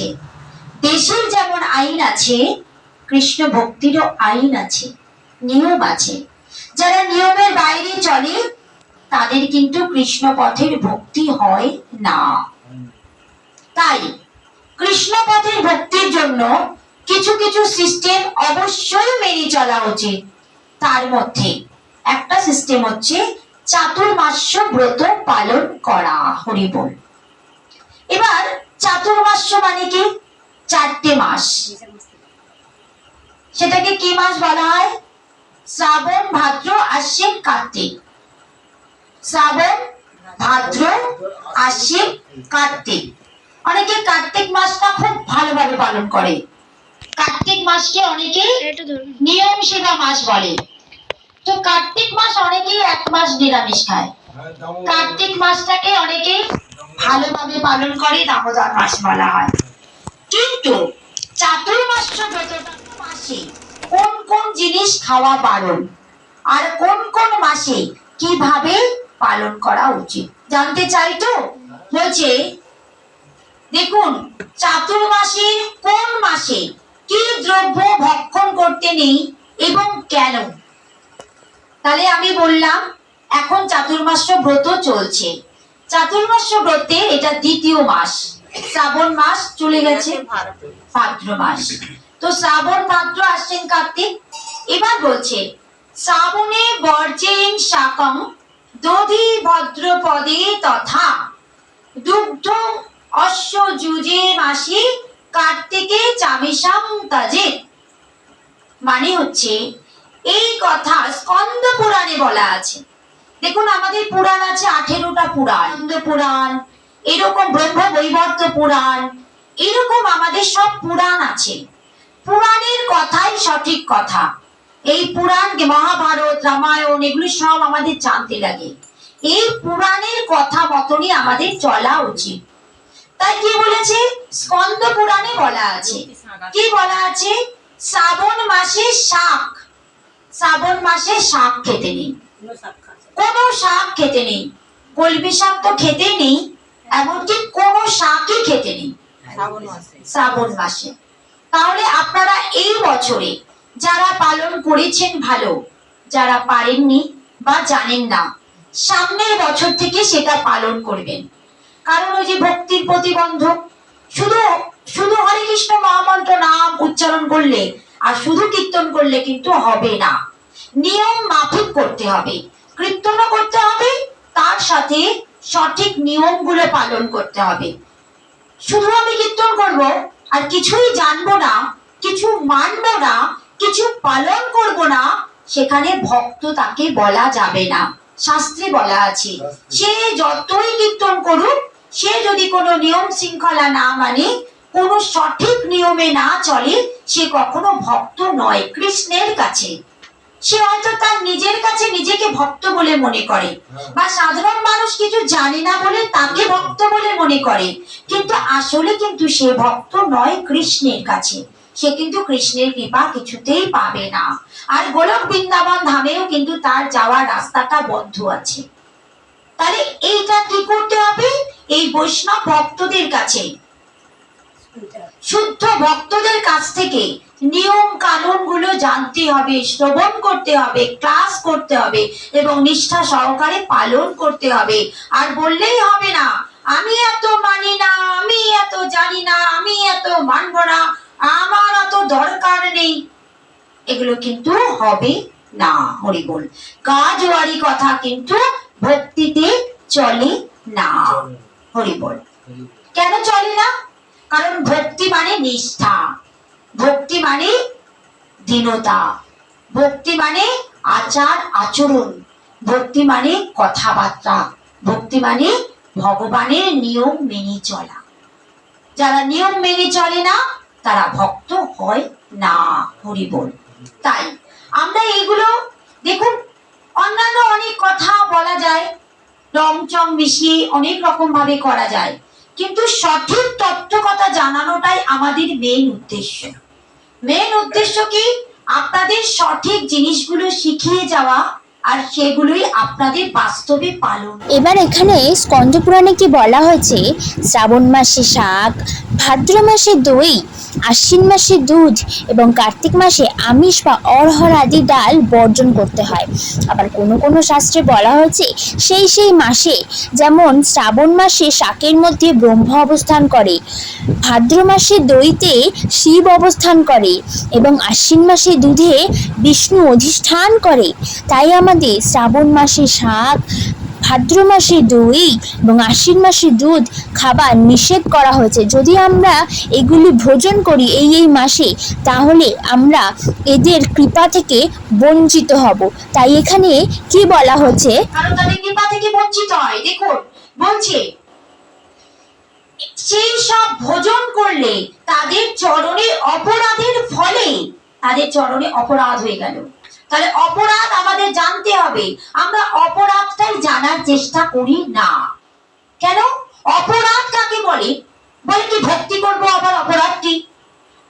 আছে। দেশের যেমন আইন আছে, কৃষ্ণ ভক্তিরও আইন আছে, নিয়ম আছে। যারা নিয়মের বাইরে চলে, তাদের কিন্তু কৃষ্ণ পথের ভক্তি হয় না। তাই কৃষ্ণ পথের ভক্তির জন্য কিছু কিছু সিস্টেম অবশ্যই মেনে চলা উচিত। তার মধ্যে একটা সিস্টেম হচ্ছে, চাতুর্মাস্য ব্রত পালন করা, হরিবল। চাতুর্মাস্য মানে কি? চারটে মাস। সেটাকে কি মাস বলা হয়? শ্রাবণ ভাদ্র আশ্বিন কার্তিক। শ্রাবণ ভাদ্র আশ্বিন কার্তিক। অনেকে কার্তিক মাসটা খুব ভালোভাবে পালন করে। কার্তিক মাসকে অনেকে নিয়ম সেবা মাস বলে। তো কার্তিক মাস অনেকেই এক মাস নিরামিষ খায়। কার্তিক মাসটাকে অনেকে ভালোভাবে পালন করে দামোদর মাস বলা হয়। কিন্তু চাতুর্মাস্য মাসে কোন কোন জিনিস খাওয়া বারণ? আর কোন কোন মাসে কীভাবে পালন করা উচিত? জানতে চাই তো? বলছে দেখুন, চাতুর্মাসে কোন মাসে কি দ্রব্য ভক্ষণ করতে নেই এবং কেন? তাহলে আমি বললাম, এখন চাতুর্মাস্য ব্রত চলছে। চাতুর্মাস্য ব্রতে এটা দ্বিতীয় মাস। শ্রাবণ মাস চলে গেছে, ভাদ্র মাস। তো শ্রাবণ, ভাদ্র আসছেন কার্তিক এবার বলছে, শ্রাবণে বর্জেন শাকং দধি ভদ্রপদে তথা দুগ্ধ অশ্ব যুজে মাসি কার্তিকে চামিসাম তাজে। মানে হচ্ছে, এই কথা স্কন্দ পুরাণে বলা আছে। দেখুন, আমাদের পুরাণ আছে আঠেরোটা পুরাণ পুরাণ, এরকম ব্রহ্ম বৈবর্ত পুরাণ, এরকম আমাদের সব পুরাণ আছে। পুরাণের কথাই সঠিক কথা। এই পুরাণ মহাভারত, রামায়ণ, এগুলি সব আমাদের জানতে লাগে। এই পুরাণের কথা মতনই আমাদের চলা উচিত। তাই কি বলেছে? স্কন্দ পুরাণে বলা আছে। কি বলা আছে? শ্রাবণ মাসে শাক। শ্রাবণ মাসে শাক খেতে নেই। কোনো শাক খেতে নেই। কলমি শাক তো খেতেই নেই এমনকি কোনো শাকই খেতে নেই। শ্রাবণ মাসে। তাহলে আপনারা এই বছরে যারা পালন করেছেন ভালো যারা পারেননি বা জানেন না সামনের বছর থেকে সেটা পালন করবেন। কারণ ওই যে ভক্তির প্রতিবন্ধক শুধু শুধু হরে কৃষ্ণ মহামন্ত্র নাম উচ্চারণ করলে আর শুধু কীর্তন করলে কিন্তু হবে না। নিয়ম মাফিক করতে হবে। কীর্তনও করতে হবে তার সাথে সঠিক নিয়মগুলো পালন করতে হবে। শুধু আমি কীর্তন করব আর কিছুই জানব না কিছু মানবো না কিছু পালন করব না সেখানে ভক্ত তাকে বলা যাবে না। শাস্ত্রে বলা আছে সে যতই কীর্তন করুক সে যদি কোনো নিয়ম শৃঙ্খলা না মানে কোনো সঠিক নিয়মে না চলে সে কখনো ভক্ত নয় কৃষ্ণের কাছে। সে হয়তো তার নিজের কাছে নিজেকে ভক্ত বলে মনে করে। বা সাধারণ মানুষ কিছু জানে না বলে তাকে ভক্ত বলে মনে করে। কিন্তু আসলে কিন্তু সে ভক্ত নয় কৃষ্ণের কাছে। সে কিন্তু কৃষ্ণের কৃপা কিছুতেই পাবে না। আর গোলক বৃন্দাবন ধামেও কিন্তু তার যাওয়ার রাস্তাটা বন্ধ আছে। তাহলে এইটা কি করতে হবে? এই বৈষ্ণব ভক্তদের কাছে। শুদ্ধ ভক্তদের কাছ থেকে নিয়ম কানুনগুলো জানতে হবে শ্রবণ করতে হবে ক্লাস করতে হবে এবং নিষ্ঠা সহকারে পালন করতে হবে। আর বললেই হবে না আমি এত মানি না আমি এত জানি না আমি এত মানব না আমার এত দরকার নেই। এগুলো কিন্তু হবে না হরি বল কাজওয়ারি কথা কিন্তু ভক্তিতে চলে না হরি বল কেন চলে না? কারণ ভক্তি মানে নিষ্ঠা। ভক্তি মানে দীনতা। ভক্তি মানে আচার আচরণ। ভক্তি মানে কথাবার্তা। ভক্তি মানে ভগবানের নিয়ম মেনে চলা। যারা নিয়ম মেনে চলে না, তারা ভক্ত হয় না হরি তাই আমরা এগুলো দেখুন, অন্যান্য অনেক কথা বলা যায় রং চং মিশিয়ে অনেক রকম ভাবে করা যায়। কিন্তু সঠিক তথ্য কথা জানানোটাই আমাদের মেইন উদ্দেশ্য। মেন উদ্দেশ্য কি? আপনাদের সঠিক জিনিসগুলো শিখিয়ে যাওয়া আর সেগুলোই আপনাদের বাস্তবে পালন। এবার এখানে স্কন্দ পুরাণে কি বলা হয়েছে? শ্রাবণ মাসে শাক, ভাদ্র মাসে দই, আশ্বিন মাসে দুধ এবং কার্তিক মাসে আমিষ বা অরহর আদি ডাল বর্জন করতে হয়। আবার কোনো কোনো শাস্ত্রে বলা হয়েছে, সেই সেই মাসে যেমন শ্রাবণ মাসে শাকের মধ্যে ব্রহ্মা অবস্থান করে, ভাদ্র মাসে দইতে শিব অবস্থান করে এবং আশ্বিন মাসে দুধে বিষ্ণু অধিষ্ঠান করে। তাই আমাদের শ্রাবণ মাসে শাক, ভাদ্র মাসে দই এবং আশ্বিন মাসে দুধ খাবার নিষেধ করা হয়েছে। যদি আমরা এগুলি ভোজন করি এই এই মাসে, তাহলে আমরা এদের কৃপা থেকে বঞ্চিত হব। তাই এখানে কি বলা হচ্ছে? কারণ তাদের কৃপা থেকে বঞ্চিত হয়। দেখুন, বলছে, সেই সব ভোজন করলে তাদের চরণে অপরাধের ফলে তাদের চরণে অপরাধ হয়ে গেল। তাহলে অপরাধ আমাদের জানতে হবে। আমরা অপরাধটাই জানার চেষ্টা করি না। কেন? অপরাধ কাকে বলে? বলে কি ভক্তি করব আবার অপরাধ কি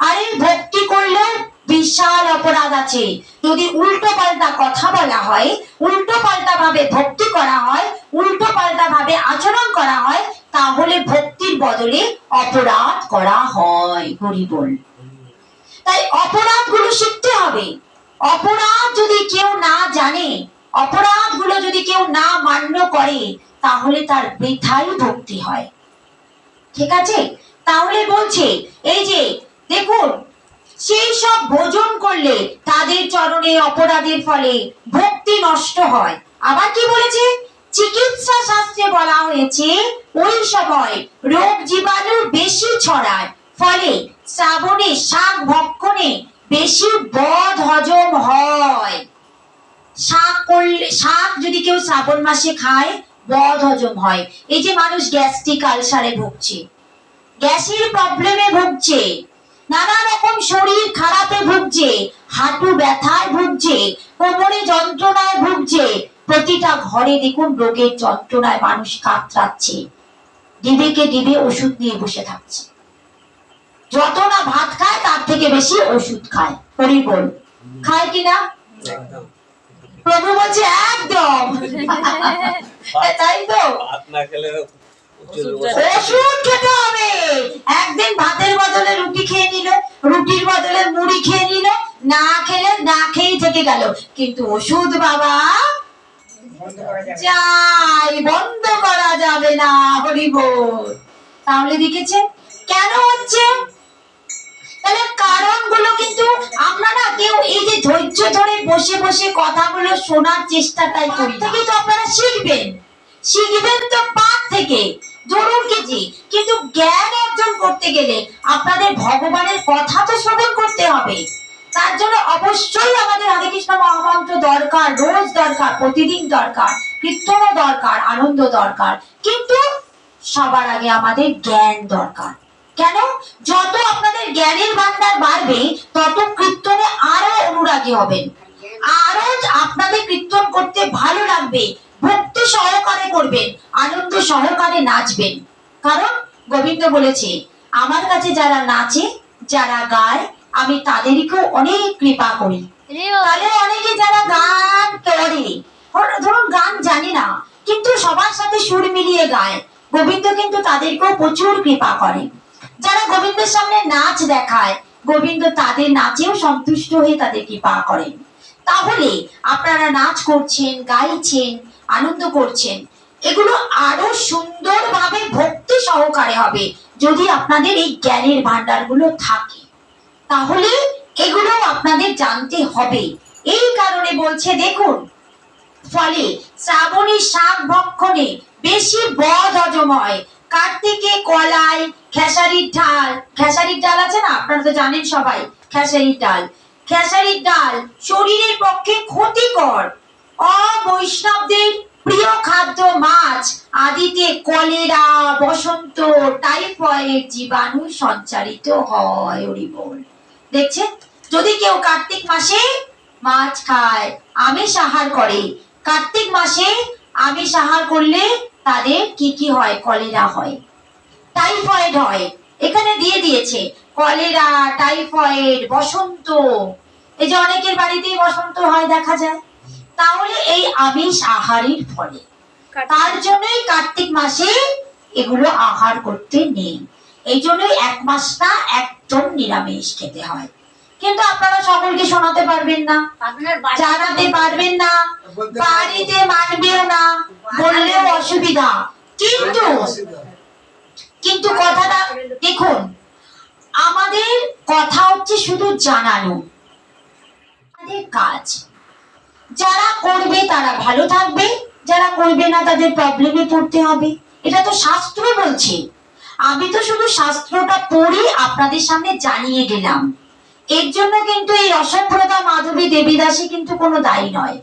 আরে ভক্তি করলেও বিশাল অপরাধ আছে। যদি উল্টো পাল্টা কথা বলা হয় উল্টো পাল্টা ভাবে ভক্তি করা হয় উল্টো পাল্টা ভাবে আচরণ করা হয়, তাহলে ভক্তির বদলে অপরাধ করা হয় হরি বল তাই অপরাধগুলো শিখতে হবে। অপরাধ যদি কেউ না জানে অপরাধগুলো যদি কেউ না মান্য করে, তাহলে তার বৃথাই ভক্তি হয়। ঠিক আছে? তাহলে বলছে, এই যে, দেখুন, সেই সব ভোজন করলে তাদের চরণে অপরাধের ফলে ভক্তি নষ্ট হয়। আবার কি বলেছে? চিকিৎসা শাস্ত্রে বলা হয়েছে, ওই সময় রোগ জীবাণু বেশি ছড়ায়, ফলে শ্রাবণে, শাক ভক্ষণে বেশি বদ হজম হয়। শাক করলে, শাক যদি কেউ শ্রাবণ মাসে খায় বদ হজম হয়। এই যে মানুষ গ্যাস্ট্রিক আলসারে ভুগছে। গ্যাসের প্রবলেমে ভুগছে। নানা রকম শরীর খারাপে ভুগছে। হাঁটু ব্যথায় ভুগছে। কোমরে যন্ত্রণায় ভুগছে। প্রতিটা ঘরে দেখুন রোগের যন্ত্রণায় মানুষ কাতরাচ্ছে। ডিবেকে ডিবে ওষুধ নিয়ে বসে থাকছে। যত না ভাত খায় তার থেকে বেশি ওষুধ খায়। হরি বল খায় কিনা প্রভু বলছে একদম। তাই তো? ভাত না খেলে উচ্চের ওষুধ খেতে হবে। একদিন ভাতের বদলে রুটি খেয়ে নিল রুটির বদলে মুড়ি খেয়ে নিল না খেলে না খেয়েই থেকে গেল। কিন্তু ওষুধ বাবা যাই বন্ধ করা যাবে না হরিব তাহলে দেখেছেন কেন হচ্ছে? তাহলে কারণগুলো কিন্তু আমরা না কেউ এই যে ধৈর্য ধরে বসে বসে কথাগুলো শোনার চেষ্টাটাই করি থেকে তো আপনারা শিখবেন। শিখবেন তো পাঠ থেকে। ধরুন কিছু কিন্তু জ্ঞান অর্জন করতে গেলে আপনাদের ভগবানের কথা তো শ্রবণ করতে হবে। তার জন্য অবশ্যই আমাদের হরে কৃষ্ণ মহামন্ত্র দরকার রোজ দরকার প্রতিদিন দরকার কীর্তনও দরকার আনন্দ দরকার। কিন্তু সবার আগে আমাদের জ্ঞান দরকার। কেন? যত আপনাদের জ্ঞানের ভান্ডার বাড়বে তত কীর্তনে আরও অনুরাগী হবেন। আরও আপনাদের কীর্তন করতে ভালো লাগবে ভক্তি সহকারে করবেন আনন্দ সহকারে নাচবেন। কারণ গোবিন্দ বলেছে আমার কাছে যারা নাচে যারা গায় আমি তাদেরকেও অনেক কৃপা করি। তাহলে অনেকে যারা গান করে ধরুন গান জানি না কিন্তু সবার সাথে সুর মিলিয়ে গায়। গোবিন্দ কিন্তু তাদেরকেও প্রচুর কৃপা করে যারা গোবিন্দের সামনে নাচ দেখায়, গোবিন্দ তাদের নাচেও সন্তুষ্ট হয়ে তাদের কৃপা করেন। তাহলে আপনারা নাচ করছেন, গাইছেন, আনন্দ করছেন, এগুলো আরও সুন্দরভাবে ভক্তি সহকারে হবে যদি আপনাদের এই জ্ঞানের ভান্ডারগুলো থাকে। তাহলে এগুলো আপনাদের জানতে হবে। এই কারণে বলছে, দেখুন, ফলে শ্রাবণী শাক ভক্ষণে বেশি বদ হজম হয় কার্তিকে কলাই, খেসারির ডাল। খেসারির ডাল আছে না? আপনারা তো জানেন সবাই, খেসারির ডাল। খেসারির ডাল শরীরের পক্ষে ক্ষতিকর। অবৈষ্ণবদের প্রিয় খাদ্য মাছ, আদিতে কলেরা, বসন্ত, টাইফয়েড জীবাণু সঞ্চারিত হয় ওরি বল। দেখছেন? যদি কেউ কার্তিক মাসে মাছ খায়, আমিষ আহার করে, কার্তিক মাসে আমিষ আহার করলে তাদের কি কি হয়? কলেরা হয়। টাইফয়েড হয়। এখানে দিয়ে দিয়েছে কলেরা টাইফয়েড বসন্ত। এই যে অনেকের বাড়িতেই বসন্ত হয় দেখা যায়। তাহলে এই আমিষ আহারের ফলে। তার জন্যই কার্তিক মাসে এগুলো আহার করতে নেই। এই জন্যই এক মাসটা একদম নিরামিষ খেতে হয়। কিন্তু আপনারা সকলকে শোনাতে পারবেন না। জানাতে পারবেন না। বাড়িতে মানবেও না। বললেও অসুবিধা। কিন্তু কিন্তু কথাটা দেখুন আমাদের কথা হচ্ছে শুধু জানানো। আমাদের কাজ। যারা করবে তারা ভালো থাকবে। যারা করবে না তাদের প্রবলেমে পড়তে হবে। এটা তো শাস্ত্র বলছে। আমি তো শুধু শাস্ত্রটা পড়ে আপনাদের সামনে জানিয়ে গেলাম এর জন্য কিন্তু এই রসপ্রদা মাধবী দেবীদাসী কিন্তু কোনো দায়ী নয়।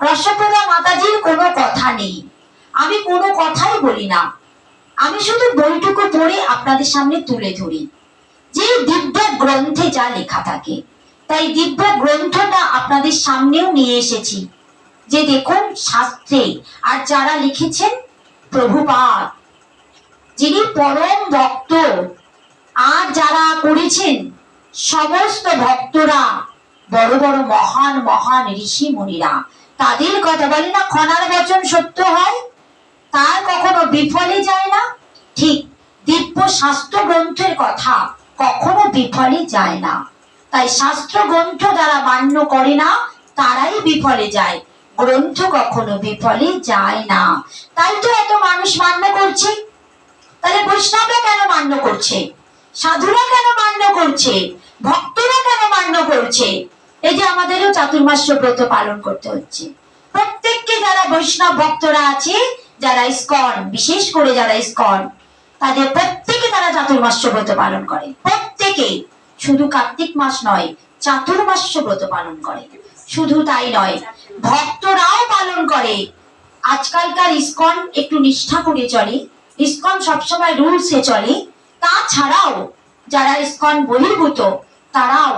রসপ্রদা মাতাজির কোনো কথা নেই। আমি কোনো কথাই বলি না। আমি শুধু বইটুকু পড়ে আপনাদের সামনে তুলে ধরি। যে দিব্য গ্রন্থে যা লেখা থাকে, তাই দিব্য গ্রন্থটা আপনাদের সামনেও নিয়ে এসেছি। যে দেখুন শাস্ত্রে আর যারা লিখেছেন প্রভুপাদ, যিনি পরম ভক্ত, আর যারা করেছেন সমস্ত ভক্তরা, বড় বড় মহান মহান ঋষি মুনিরা, তাদের কথা বলে না, খনার বচন সত্য হয়? তার কখনো বিফলে যায় না? ঠিক, দিব্য শাস্ত্র গ্রন্থের কথা কখনো বিফলে যায় না। তাই শাস্ত্র গ্রন্থ যারা মান্য করে না, তারাই বিফলে যায়। গ্রন্থ কখনো বিফলে যায় না। তাই তো এত মানুষ মান্য করছে। তাহলে বৈষ্ণবরা কেন মান্য করছে? সাধুরা কেন মান্য করছে? ভক্তরা কেন মান্য করছে? এই যে আমাদেরও চাতুর্মাস্য ব্রত পালন করতে হচ্ছে। প্রত্যেককে যারা বৈষ্ণব ভক্তরা আছে, যারা ইস্কন, বিশেষ করে যারা ইস্কন, তাদের প্রত্যেকে তারা চাতুর্মাস্য ব্রত পালন করে। প্রত্যেকে। শুধু কার্তিক মাস নয়, চাতুর্মাস্য ব্রত পালন করে। শুধু তাই নয়, ভক্তরাও পালন করে। আজকালকার ইস্কন একটু নিষ্ঠা করে চলে। ইস্কন সবসময় রুলসে চলে। তাছাড়াও যারা ইস্কন বহির্ভূত, তারাও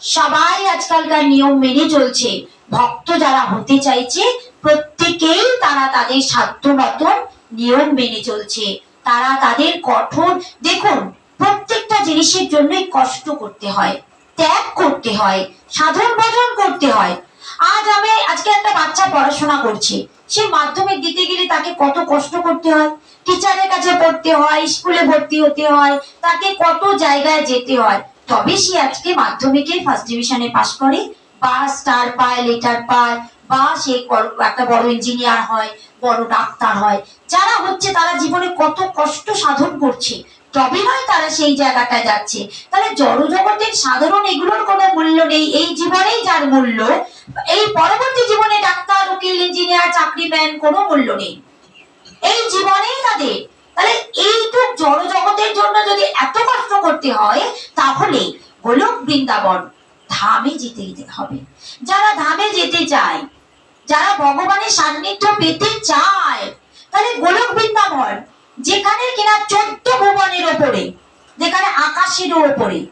সবাই আজকালকার নিয়ম মেনে চলছে। ভক্ত যারা হতে চাইছে, প্রত্যেকেই তারা তাদের সাধ্য মতন নিয়ম মেনে চলছে। তারা তাদের কঠোর, দেখুন, প্রত্যেকটা জিনিসের জন্যই কষ্ট করতে হয়, ত্যাগ করতে হয়, সাধন ভজন করতে হয়। আজ আমি, আজকে একটা বাচ্চা পড়াশোনা করছে। সে মাধ্যমিক দিতে গেলে তাকে কত কষ্ট করতে হয়? টিচারের কাছে পড়তে হয়, স্কুলে ভর্তি হতে হয়, তাকে কত জায়গায় যেতে হয়। তবে সে আজকে মাধ্যমিকে ফার্স্ট ডিভিশনে পাশ করে। বা স্টার পায় লেটার পায়, বা সে একটা বড় ইঞ্জিনিয়ার হয়, বড় ডাক্তার হয়। যারা হচ্ছে, তারা জীবনে কত কষ্ট সাধন করছে। তবে নয় তারা সেই জায়গাটায় যাচ্ছে। তাহলে জড় জগতের সাধারণ এগুলোর কোনো মূল্য নেই। এই জীবনেই যার মূল্য, এই পরবর্তী জীবনে ডাক্তার, উকিল ইঞ্জিনিয়ার চাকরিম্যান কোনো মূল্য নেই। এই জীবনেই তাদের। তাহলে এইটুক জড় জগতের জন্য যদি এত কষ্ট করতে হয়, তাহলে গোলক বৃন্দাবন ধামে যেতে হবে। যারা ধামে যেতে চায়, যারা ভগবানের সান্নিধ্য পেতে চায়, তাহলে গোলক বৃন্দাবন যেখানে কিনা চোদ্দ ভুবনের ওপরে, যেখানে আকাশেরও ওপরে,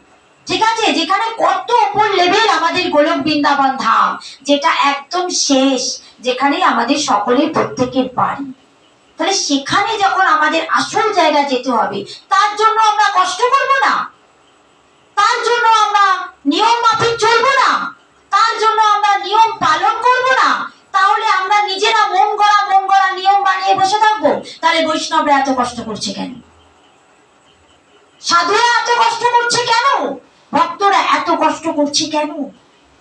ঠিক আছে? যেখানে কত উপর লেভেল আমাদের গোলক বৃন্দাবন ধাম, যেটা একদম শেষ যেখানে আমাদের সকলের প্রত্যেকের বাড়ি। তাহলে সেখানে যখন আমাদের আসল জায়গা যেতে হবে, তার জন্য আমরা কষ্ট করব না? তার জন্য আমরা নিয়ম মাফিক চলবো না? তার জন্য আমরা নিয়ম পালন করব না? তাহলে আমরা নিজেরা মন গড়া মন গড়া নিয়ম বানিয়ে বসে থাকব? তাহলে বৈষ্ণবরা এত কষ্ট করছে কেন? সাধুরা এত কষ্ট করছে কেন? ভক্তরা এত কষ্ট করছে কেন?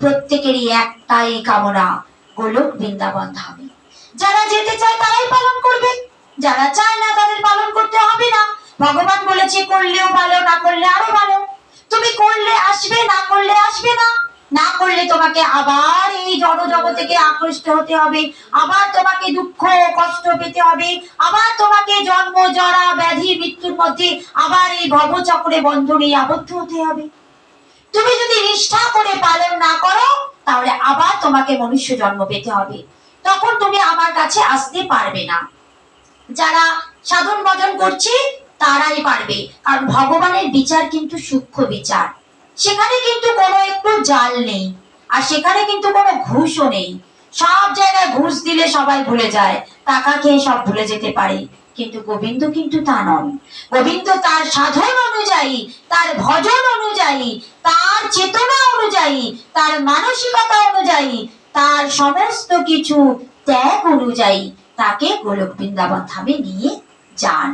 প্রত্যেকেরই একটাই কামনা, গোলক বৃন্দাবন ধামে। যারা যেতে চায় তারাই পালন করবে। যারা চায় না তাদের পালন করতে হবে না। ভগবান বলেছে, করলেও ভালো, না করলে আরও ভালো। তুমি করলে আসবে, না করলে আসবে না। না করলে তোমাকে আবার এই জড়জগৎ থেকে আকৃষ্ট হতে হবে। আবার তোমাকে দুঃখ কষ্ট পেতে হবে। আবার তোমাকে জন্ম, জরা, ব্যাধি, মৃত্যুর মধ্যে আবার এই ভবচক্রে বন্ধনে আবদ্ধ হতে হবে। তুমি যদি নিষ্ঠা করে পালন না করো, তাহলে আবার তোমাকে মনুষ্য জন্ম পেতে হবে। তখন তুমি আমার কাছে আসতে পারবে না। যারা সাধন ভজন করছে, তারাই পারবে। কারণ ভগবানের বিচার কিন্তু সূক্ষ্ম বিচার। সেখানে কিন্তু কোনো একটু জাল নেই, আর সেখানে কিন্তু কোনো ঘুষও নেই। সব জায়গায় ঘুষ দিলে সবাই ভুলে যায়, টাকা খেয়ে সব ভুলে যেতে পারে। কিন্তু গোবিন্দ কিন্তু তা নন। গোবিন্দ তার সাধন অনুযায়ী, তার ভজন অনুযায়ী, তার চেতনা অনুযায়ী, তার মানসিকতা অনুযায়ী, তার সমস্ত কিছু ত্যাগ অনুযায়ী তাকে গোলক বৃন্দাবন ধামে নিয়ে যান।